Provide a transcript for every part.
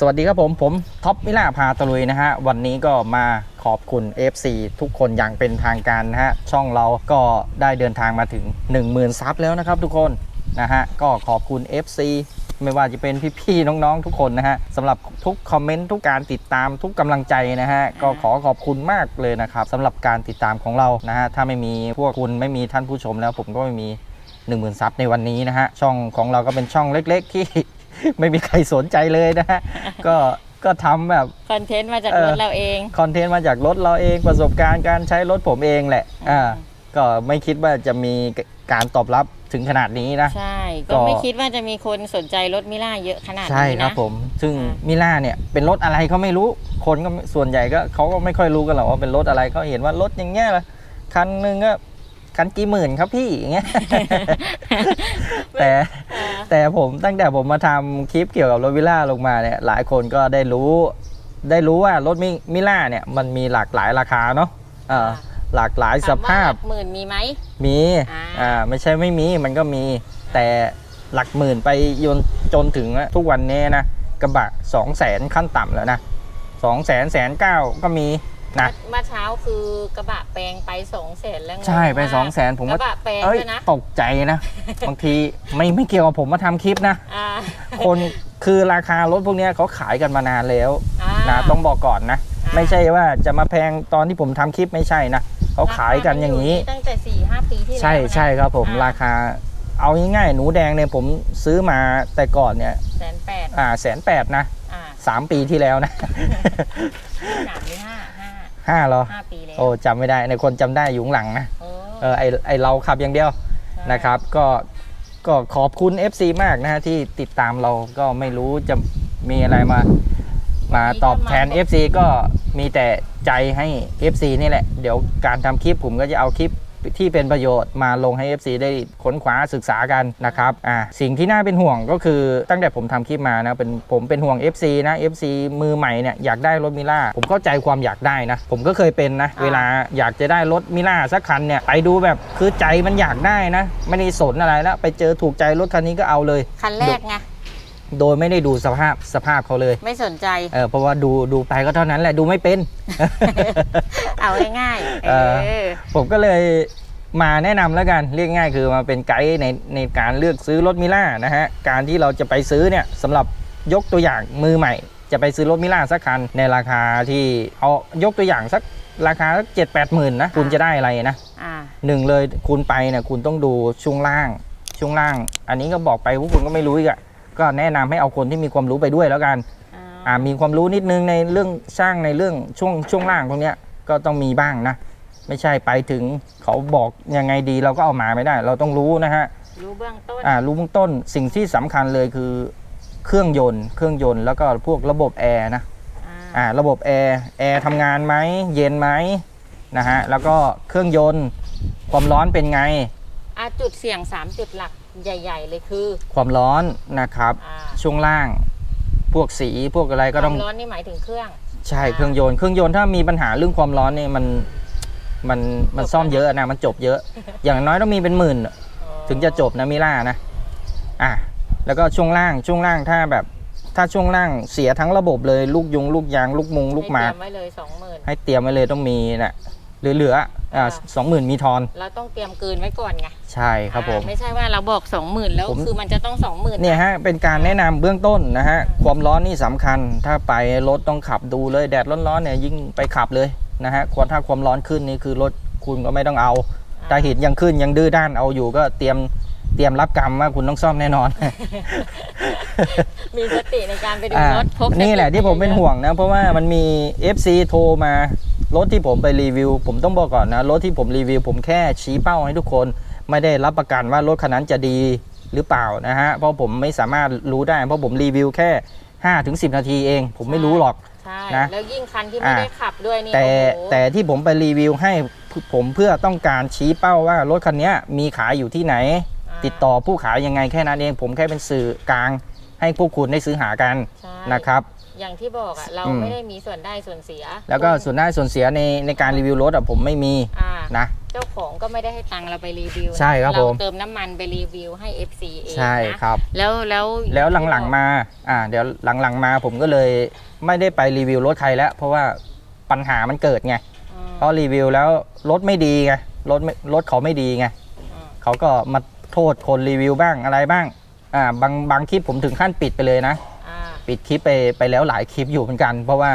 สวัสดีครับผมผมท็อปมิล่าพาตะลุยนะฮะวันนี้ก็มาขอบคุณ FC ทุกคนอย่างเป็นทางการนะฮะช่องเราก็ได้เดินทางมาถึง 10,000 ซับแล้วนะครับทุกคนนะฮะก็ขอบคุณ FC ไม่ว่าจะเป็นพี่ๆน้องๆทุกคนนะฮะสำหรับทุกคอมเมนต์ทุกการติดตามทุกกำลังใจนะฮะก็ขอขอบคุณมากเลยนะครับสำหรับการติดตามของเรานะฮะถ้าไม่มีพวกคุณไม่มีท่านผู้ชมแล้ว ผมก็ไม่มี 10,000 ซับในวันนี้นะฮะช่องของเราก็เป็นช่องเล็ก ๆ ที่ ไม่มีใครสนใจเลยนะฮะก็ก็ทำแบบ คอนเทนต์มาจากเออรถเราเอง คอนเทนต์มาจากรถเราเองประสบการณ์การใช้รถผมเองแหละอ่าก็ไม่คิดว่าจะมีการตอบรับถึงขนาดนี้นะ ใช่ ก็ก็ไม่คิดว่าจะมีคนสนใจรถมิล่าเยอะขนาดใช่นี้ครันะบผม ซึ่งอ่ามิล่าเนี่ยเป็นรถอะไรเขาไม่รู้ คนก็ไม่ส่วนใหญ่ก็เขาก็ไม่ค่อยรู้กันหรอกว่าเป็นรถอะไรเขาเห็นว่ารถอย่างเงี้ยละคันหนึ่งก็ คันกี่หมื่นครับพี่อย่างเงี้ย แต่อ่าแต่ผมตั้งแต่ผมมาทำคลิปเกี่ยวกับรถวิลล่าลงมาเนี่ยหลายคนก็ได้รู้ได้รู้ว่ารถมิมิล่าเนี่ยมันมีหลากหลายราคาเนาะเอ่อหลากหลายสภาพถมว่หลักหมื่นมีไหมมีอ่าอ่าไม่ใช่ไม่มีมันก็มี แต่หลักหมื่นไปยนจนถึงทุกวันนี้นะกระบะ2 0 0แสนขั้นต่ำแล้วนะ2 0 0แสนแสนเก้าก็มี นะ เมื่อเช้าคือกระบะแปลงไปสองแสนแล้วงงใช่ไปมาก2 0 0แสนผมกก็ระบะแปลงเอ้ยด้วยนะตกใจนะ บางทีไม่ไม่เกี่ยวกับผมมาทำคลิปนะ อ่าคนคือราคารถพวกเนี้ยเขาขายกันมานานแล้วอ่า นะต้องบอกก่อนนะอ่าไม่ใช่ว่าจะมาแพงตอนที่ผมทำคลิปไม่ใช่นะเขาขายกันอย่างนี้นี้ตั้งแต่สี่ห้าปีที่แล้วใช่นะ ใช่ครับผมอ่า ราคา เอาง่ายๆหนูแดงเนี่ยผมซื้อมาแต่ก่อนเนี่ยแสนแปดอ่าแสนแปดนะอ่าสามปีที่แล้วนะหนานี้ห้าห้า ห้าเหรอห้าปีแล้วโอ้จำไม่ได้ในคนจำได้อยู่ข้างหลังนะโอ้เออไอไอเราขับอย่างเดียวใช่นะครับก็ก็ขอบคุณ FC มากนะฮะที่ติดตามเราก็ไม่รู้จะมีอะไรมา มาตอบแทน FC ก็มีแต่ใจให้ FC นี่แหละ เดี๋ยวการทำคลิปผมก็จะเอาคลิป ที่เป็นประโยชน์มาลงให้ FC ได้ค้นคว้าศึกษากันนะครับอ่าสิ่งที่น่าเป็นห่วงก็คือตั้งแต่ผมทำคลิปมานะเป็นผมเป็นห่วง FC นะ FC มือใหม่เนี่ยอยากได้รถมิล่าผมเข้าใจความอยากได้นะ ผมก็เคยเป็นนะเวลาอยากจะได้รถมิล่าสักคันเนี่ยไปดูแบบคือใจมันอยากได้นะ ไม่ได้สนอะไรแล้วไปเจอถูกใจรถคันนี้ก็เอาเลยคันแรกไง โดยไม่ได้ดูสภาพสภาพเขาเลย ไม่สนใจเออเพราะว่าดูดูไปก็เท่านั้นแหละดูไม่เป็น เอาง่ายๆเอเอออผมก็เลยมาแนะนำแล้วกันเรียกง่ายคือมาเป็นไกด์ในในการเลือกซื้อรถมิล่านะฮะการที่เราจะไปซื้อเนี่ยสำหรับยกตัวอย่างมือใหม่ จะไปซื้อรถมิล่าสักคันในราคาที่เอายกตัวอย่างสักราคาสักเจ็ดแปดหมื่นนะคุณจะได้อะไรนะอ่าหนึ่งเลยคุณไปเนี่ยคุณต้องดูช่วงล่างช่วงล่าง อันนี้ก็บอกไปพวกคุณก็ไม่รู้อีกอะ ก็แนะนำให้เอาคนที่มีความรู้ไปด้วยแล้วกันอ่ามีความรู้นิดนึงในเรื่องช่างในเรื่องช่วงช่วงล่างตรงเนี้ยก็ต้องมีบ้างนะ ไม่ใช่ไปถึงเขาบอกยังไงดีเราก็เอามาไม่ได้ เราต้องรู้นะฮะรู้เบื้องต้นอ่ารู้เบื้องต้นสิ่งที่สำคัญเลยคือเครื่องยนต์ เครื่องยนต์แล้วก็พวกระบบแอร์นะอ่าอ่าระบบแอร์แอร์ทำงานไหมเย็นไหมนะฮะแล้วก็เครื่องยนต์ความร้อนเป็นไงอ่าจุดเสี่ยง 3 จุดหลัก ใหญ่ ๆ เลยคือความร้อนนะครับ อ่าช่วงล่าง พวกสีพวกอะไรก็ต้อง ความร้อนนี่หมายถึงเครื่อง ใช่อ่า เครื่องยนต์เครื่องยนต์ถ้ามีปัญหาเรื่องความร้อนเนี่ยมันมันมันจบซ่อมแล้วนะเยอะนะมันจบเยอะ อย่างน้อยต้องมีเป็นหมื่นถึงจะจบนะมิล่านะ อะ แล้วก็ช่วงล่างช่วงล่างถ้าแบบ ถ้าช่วงล่างเสียทั้งระบบเลยลูกยุง ลูกยาง ลูกมุง ลูกหมากให้เตรียมไว้เลย20,000ให้เตรียมไว้เลยต้องมีนะเหลือๆอ่า อ่าสองหมื่นมีทอน เราต้องเตรียมกลืนไว้ก่อนไงใช่ครับผม อ่าไม่ใช่ว่าเราบอก20,000แล้วผม คือมันจะต้อง20,000เนี่ยฮะ เป็นการแนะนำเบื้องต้นนะฮะ ความร้อนนี่สำคัญ ถ้าไปรถต้องขับดูเลย แดดร้อนๆเนี่ยยิ่งไปขับเลยนะฮะควรถ้าความร้อนขึ้นนี่คือรถคุณก็ไม่ต้องเอา ถ้าเห็นยังขึ้นยังดื้อด้านเอาอยู่ก็เตรียมเตรียมรับกรรมว่าคุณต้องซ่อมแน่นอน มีสติในการไปดูอ่ารถพกสตินี่แหละที่ผมเป็นห่วงนะ เพราะว่ามันมี FC โทรมา รถที่ผมไปรีวิว ผมต้องบอกก่อนนะ รถที่ผมรีวิว ผมแค่ชี้เป้าให้ทุกคน ไม่ได้รับประกันว่ารถคันนั้นจะดีหรือเปล่านะฮะ เพราะผมไม่สามารถรู้ได้ เพราะผมรีวิวแค่5ถึง10 นาทีเอง ผมไม่รู้หรอก ใช่นะแล้วยิ่งคันที่ไม่อ่าได้ขับด้วยนี่แต่โอ้โหแต่ที่ผมไปรีวิวให้ผมเพื่อต้องการชี้เป้าว่ารถคันนี้มีขายอยู่ที่ไหนาติดต่อผู้ขายยังไงแค่นั้นเอง ผมแค่เป็นสื่อกลางให้พวกคุณได้ซื้อหากันใช่นะครับ อย่างที่บอกอะเราอืม ไม่ได้มีส่วนได้ส่วนเสียแล้วก็ส่วนได้ส่วนเสียในในการรีวิวรถอะผมไม่มีอ่านะ เจ้าของก็ไม่ได้ให้ตังค์เราไปรีวิวนะใช่ครับผม เราเติมน้ำมันไปรีวิวให้ FC เองใช่นะ ครับ แล้วแล้วแล้วหลังๆมา อ่า เดี๋ยวหลังๆมาผมก็เลยไม่ได้ไปรีวิวรถใครแล้ว เพราะว่าปัญหามันเกิดไงอืมเพราะรีวิวแล้วรถไม่ดีไงรถไม่รถเขาไม่ดีไงอืมเขาก็มาโทษคนรีวิวบ้างอะไรบ้าง อ่าบางบางคลิปผมถึงขั้นปิดไปเลยนะอ่า ปิดคลิปไปไปแล้วหลายคลิปอยู่เหมือนกัน เพราะว่า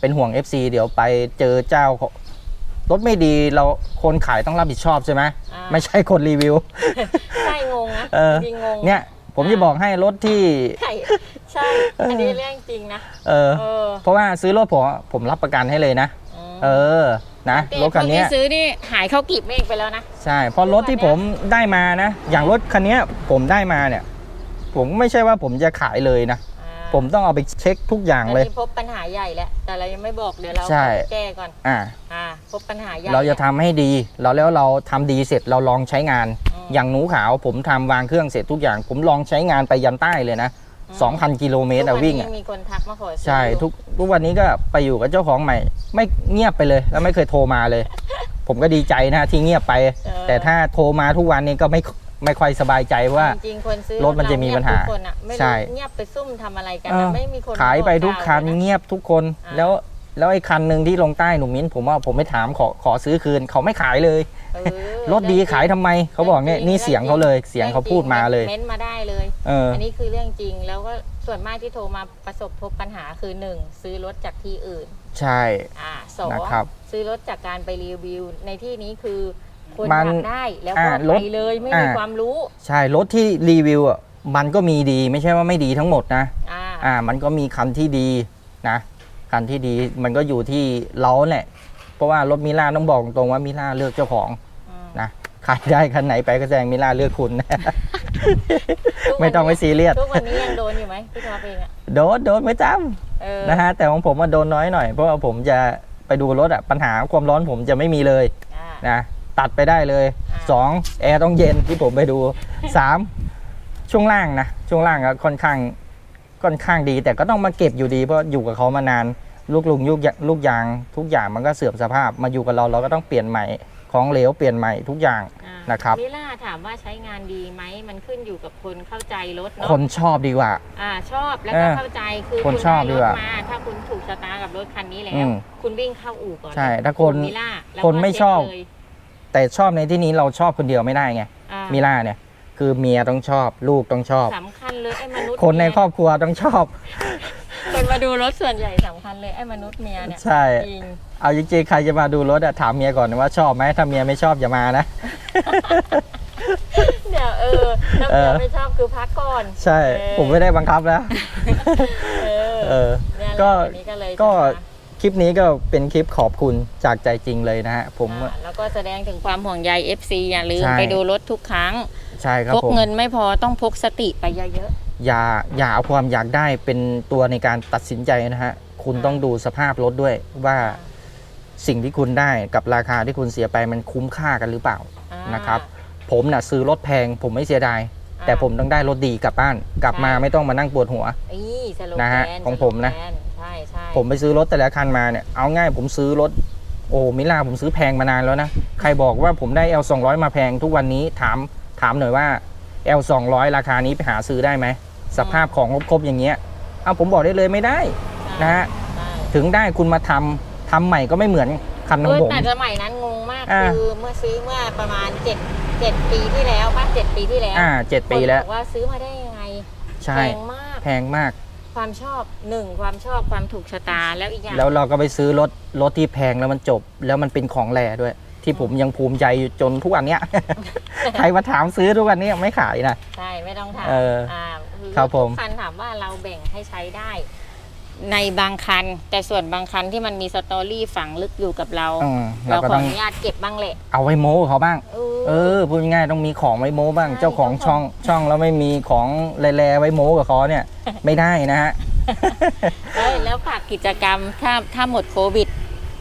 เป็นห่วง FC เดี๋ยวไปเจอเจ้าของรถไม่ดีเราคนขายต้องรับผิดชอบใช่ไหมอ่า ไม่ใช่คนรีวิว ใช่งงนะเออ จริงงงเนี่ยผมจะบอกให้รถที่ ใช่ใช่ อันนี้เรื่องจริงนะ เออ เออเพราะว่าซื้อรถผมผมรับประกันให้เลยนะมเออนะแต่รถคันเนี้ยพวกที่ซื้อนี่หายเข้ากีบเมฆไปแล้วนะ ใช่เพราะรถที่ผมได้มานะ อย่างรถคันเนี้ยผมได้มาเนี่ย ผมไม่ใช่ว่าผมจะขายเลยนะอ่า ผมต้องเอาไปเช็คทุกอย่างอันเลยนี้พบปัญหาใหญ่แล้วแต่เรายังไม่บอกเดี๋ยวเราใช่ แก้ก่อนอ่า อ่าพบปัญหาใหญ่ เราจะทำให้ดี เราแล้วเราทำดีเสร็จเราลองใช้งาน อืม อย่างหนูขาวผมทำวางเครื่องเสร็จทุกอย่าง ผมลองใช้งานไปยันใต้เลยนะ2,000กิโลเมตรอะวิ่งทุกอะนนี้มีคนทักมาขอซื้อใช่อยู่ทุกทุกวันนี้ก็ไปอยู่กับเจ้าของใหม่ ไม่เงียบไปเลย แล้วไม่เคยโทรมาเลย ผมก็ดีใจนะที่เงียบไป เออแต่ถ้าโทรมาทุกวันนี้ก็ไม่ ไม่ค่อยสบายใจว่า จริงๆคนซื้อรถมันจะมีปัญหาเงียบทุกคนอะไม่ใช่ รู้เงียบไปซุ่มทำอะไรกันเอนะอไม่มีคนขายไปทุกคันบอกเราเลยะเงียบทุกคนอ่าแล้วแล้วไอ้คันหนึ่งที่ลงใต้หนุ่มมิ้นผมว่าผมไม่ถามขอขอซื้อคืน เขาไม่ขายเลย เออรถดีขายทำไม เขาบอกเนี่ยนี่เสียงเขาเลยเสียงเขาพูดมาเลย เม้นต์มาได้เลย เออ อันนี้คือเรื่องจริงแล้วก็ส่วนมากที่โทรมาประสบพบปัญหาคือหนึ่งซื้อรถจากที่อื่นใช่ อ่าสองนะครับ ซื้อรถจากการไปรีวิว ในที่นี้คือ คนมัอนยากได้แล้วก็อ่าไปรถเลยไม่มีอ่า ความรู้ใช่รถที่รีวิวอะมันก็มีดีไม่ใช่ว่าไม่ดีทั้งหมดนะ อ่าอ่ามันก็มีคันที่ดีนะคันที่ดีมันก็อยู่ที่เราแหละเพราะว่ารถมิล่าต้องบอกตรงว่ามิล่าเลือกเจ้าของอืมนะใครได้คันไหนไปก็แสดงมิล่าเลือกคุณทุกวันนี้ไม่ต้องไปซีเรียสทุกวันนี้ยังโดนอยู่ไหมพี่ท็อปเองอะโดนโดนไม่จเออำนะฮะแต่ของผมมาโดนน้อยหน่อยเพราะว่าผมจะไปดูรถอะปัญหาความร้อนผมจะไม่มีเลยอ่านะ ตัดไปได้เลยอ่าสองแอร์ต้องเย็นที่ผมไปดูสามช่วงล่างนะช่วงล่างก็ค่อนข้างค่อนข้างดี แต่ก็ต้องมาเก็บอยู่ดีเพราะอยู่กับเขามานานลูกลุงยุกยลูกยางทุกอย่างมันก็เสื่อมสภาพมาอยู่กับเราเราก็ต้องเปลี่ยนใหม่ของเหลวเปลี่ยนใหม่ทุกอย่างอ่านะครับมิล่าถามว่าใช้งานดีไหมมันขึ้นอยู่กับคนเข้าใจรถเนาะคนชอบดีกว่า อ่าชอบแล้วก็เออเข้าใจคือคนณชอบได้ดีรกถว่ามาถ้าคุณถูกชะตากับรถคันนี้แล้อืวมคุณวิ่งเข้าอู่ก่อนใช่เลยถ้าคนมิล่าแล้วคนก็ไม่เช็ชอบเลย แต่ชอบในที่นี้เราชอบคนเดียวไม่ได้ไงอ่ามิล่าเนี่ย คือเมียต้องชอบ ลูกต้องชอบ สำคัญเลยไอ้มนุษย์คนในเมียครอบครัวต้องชอบ คนมาดูรถส่วนใหญ่สำคัญเลยไอ้มนุษย์เมียเนี่ยใช่ จริงเอาจริงๆใครจะมาดูรถอะถามเมียก่อนว่าชอบไหมถ้าเมียไม่ชอบอย่ามานะ เดี๋ยวเออถ้าเอเมียอไม่ชอบคือพักก่อน ใช่ เออ ผมไม่ได้บังคับนะ เออเออ เนี่ยแหละก็วันนี้ก็เลยก็จะมาค ลิปนี้ก็เป็นคลิปขอบคุณจากใจจริงเลยนะฮะผมอ่าแล้วก็แสดงถึงความห่วงใย FC อย่าลืมใช่ ไปดูรถทุกครั้ง ใช่ครับพกผมเงินไม่พอต้องพกสติไปเยอะอย่าอย่าเอาความอยากได้เป็นตัวในการตัดสินใจนะฮะคุณอ่าต้องดูสภาพรถด้วยว่าๆสิ่งที่คุณได้กับราคาที่คุณเสียไปมันคุ้มค่ากันหรือเปล่าอ่านะครับ ผมน่ะซื้อรถแพง ผมไม่เสียดายอ่าแต่ผมต้องได้รถดีกลับบ้าน กลับมาใช่ไม่ต้องมานั่งปวดหัวอีสโลนะฮะแกของผมนะ สโลแก ใช่ใช่ผมไปซื้อรถแต่ละคันมาเนี่ยเอาง่ายผมซื้อรถโอ้มิลาผมซื้อแพงมานานแล้วนะ ใครบอกว่าผมได้ L 200มาแพงทุกวันนี้ถามถามหน่อยว่า L 200ราคานี้ไปหาซื้อได้ไหม สภาพของครบๆอย่างเงี้ยเอาผมบอกได้เลยไม่ได้นะฮะใช่ถึงได้คุณมาทำทำใหม่ก็ไม่เหมือนคันขเอองอผมแต่สมัยนั้นงงมากอ่าคือเมื่อซื้อเมื่อประมาณ7 7ปีที่แล้วป่ะ7ปีที่แล้วอ่าเจ็ดปีแล้วคนบอกว่าซื้อมาได้ยังไงใช่แพงมากแพงมาก ความชอบหนึ่งความชอบความถูกชะตาแล้วอีกอย่างแล้วเราก็ไปซื้อรถรถที่แพงแล้วมันจบ แล้วมันเป็นของแร่ด้วย ที่ผมยังภูมิใจอยู่จนทุกวันเนี้ย ใครมาถามซื้อทุกวันนี้ไม่ขายนะ ใช่ไม่ต้องถามเอออ่าคือครับผม ทุกคันถามว่าเราแบ่งให้ใช้ได้ ในบางคัน แต่ส่วนบางคันที่มันมีสตอรี่ฝังลึกอยู่กับเรา อืมเราเราก็ขอต้องอนุญาตเก็บบ้างแหละเอาไว้โม้เขาบ้าง เอเอออพูดง่ายๆต้องมีของไว้โม้บ้าง ใช่ เจ้าของช่องช่องแล้วไม่มีของแร่ๆไว้โม้กับเขาเนี่ย ไม่ได้นะฮะ เอ้ยแล้วฝากกิจกรรมถ้าถ้าหมดโควิด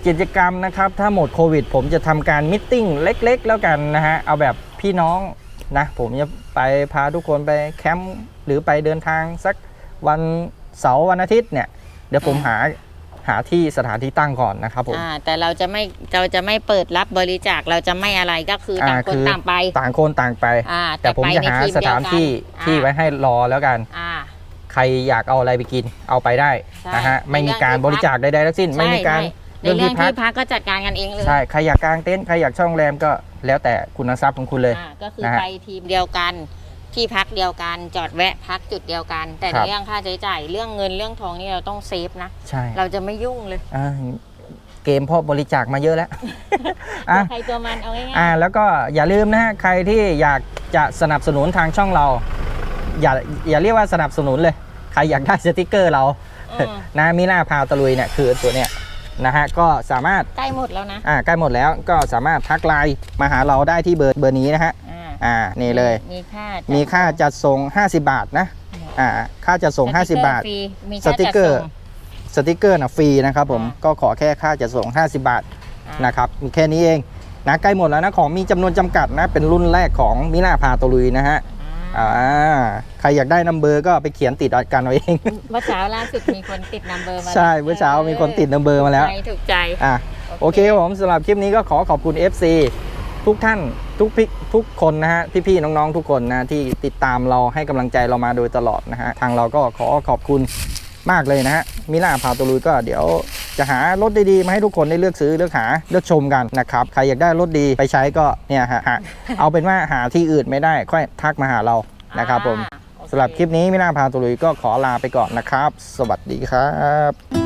กิจกรรมนะครับ ถ้าหมดโควิด ผมจะทำการมิทติ้งเล็กๆ แล้วกันนะฮะ เอาแบบพี่น้องนะ ผมจะไปพาทุกคนไปแคมป์หรือไปเดินทางสักวันเสาร์วันอาทิตย์เนี่ย เดี๋ยวผมหาหาที่สถานที่ตั้งก่อนนะครับผมอ่าแต่เราจะไม่เราจะไม่เปิดรับบริจาคเราจะไม่อะไรก็คือต่างคนคือต่างไปต่างคนต่างไป อ่าแต่ผมไปจะในหาทีมสถานที่เดียวกันที่ไว้ให้รอแล้วกัน อ่า ใครอยากเอาอะไรไปกินเอาไปได้ใช่นะฮะไม่มีในเรื่องการที่บริจาคใดๆทั้งสิ้นไม่มีการในเรื่องพัที่พักก็จัดการกันเองเลยใช่ใครอยากกางเต็นท์ใครอยากช่องแรมก็แล้วแต่คุณทรัพย์ของคุณเลยอ่าก็คือนะฮะไปทีมเดียวกัน ที่พักเดียวกันจอดแวะพักจุดเดียวกัน แต่ครัในบเรื่องค่าใช้จ่ายเรื่องเงินเรื่องทองนี่เราต้องเซฟนะใช่เราจะไม่ยุ่งเลยอ่าเกมพ่อบริจาคมาเยอะแล้วอะใครตัวมันเอาง่ายอ่าแล้วก็อย่าลืมนะฮะใครที่อยากจะสนับสนุนทางช่องเรา อย่าอย่าเรียกว่าสนับสนุนเลย ใครอยากได้สติกเกอร์เราๆอืมนะมิน่าพาวตะลุยเนี่ยคือตัวเนี้ยนะฮะก็สามารถใกล้หมดแล้วนะอ่าใกล้หมดแล้วก็สามารถทักไลน์มาหาเราได้ที่เบอร์เบอร์นี้นะฮะ อ่าอ่านี่เลย มีค่ามีมีค่าจัดส่ง 50 บาทนะอ่าค่าจัดส่ง 50 บาท มีสค่าติกจัดเกอร์ส่ง สติกเกอร์นะฟรีนะครับผมอ่า ก็ขอแค่ค่าจัดส่ง 50 บาทอ่า นะครับมีแค่นี้เองนะใกล้หมดแล้วนะของมีจำนวนจำกัดนะเป็นรุ่นแรกของมิน่าพาตะลุยนะฮะอ่าอ่าใครอยากได้นัมเบอร์ก็ไปเขียนติดกันเอาเอง เมื่อเช้าล่าสุดมีคนติดนัมเบอร์มาใช่เมื่อเช้ามีคนติดนัมเบอร์มาแล้ว ใจถูกใจ อะโอเคครับผมสำหรับคลิปนี้ก็ขอขอบคุณ FC ทุกท่านทุกพี่ทุกคนนะฮะพี่ๆน้องๆทุกคนนะที่ติดตามเราให้กำลังใจเรามาโดยตลอดนะฮะทางเราก็ขอขอบคุณมากเลยนะฮะมิล่าพาตัวลุยก็เดี๋ยวจะหารถดีๆมาให้ทุกคนได้เลือกซื้อเลือกหาเลือกชมกันนะครับใครอยากได้รถดีไปใช้ก็เนี่ยฮะหาเอาเป็นว่าหาที่อื่นไม่ได้ค่อยทักมาหาเรานะครับผมสำหรับคลิปนี้มิน่าพาตัวลุยก็ขอลาไปก่อนนะครับ สวัสดีครับ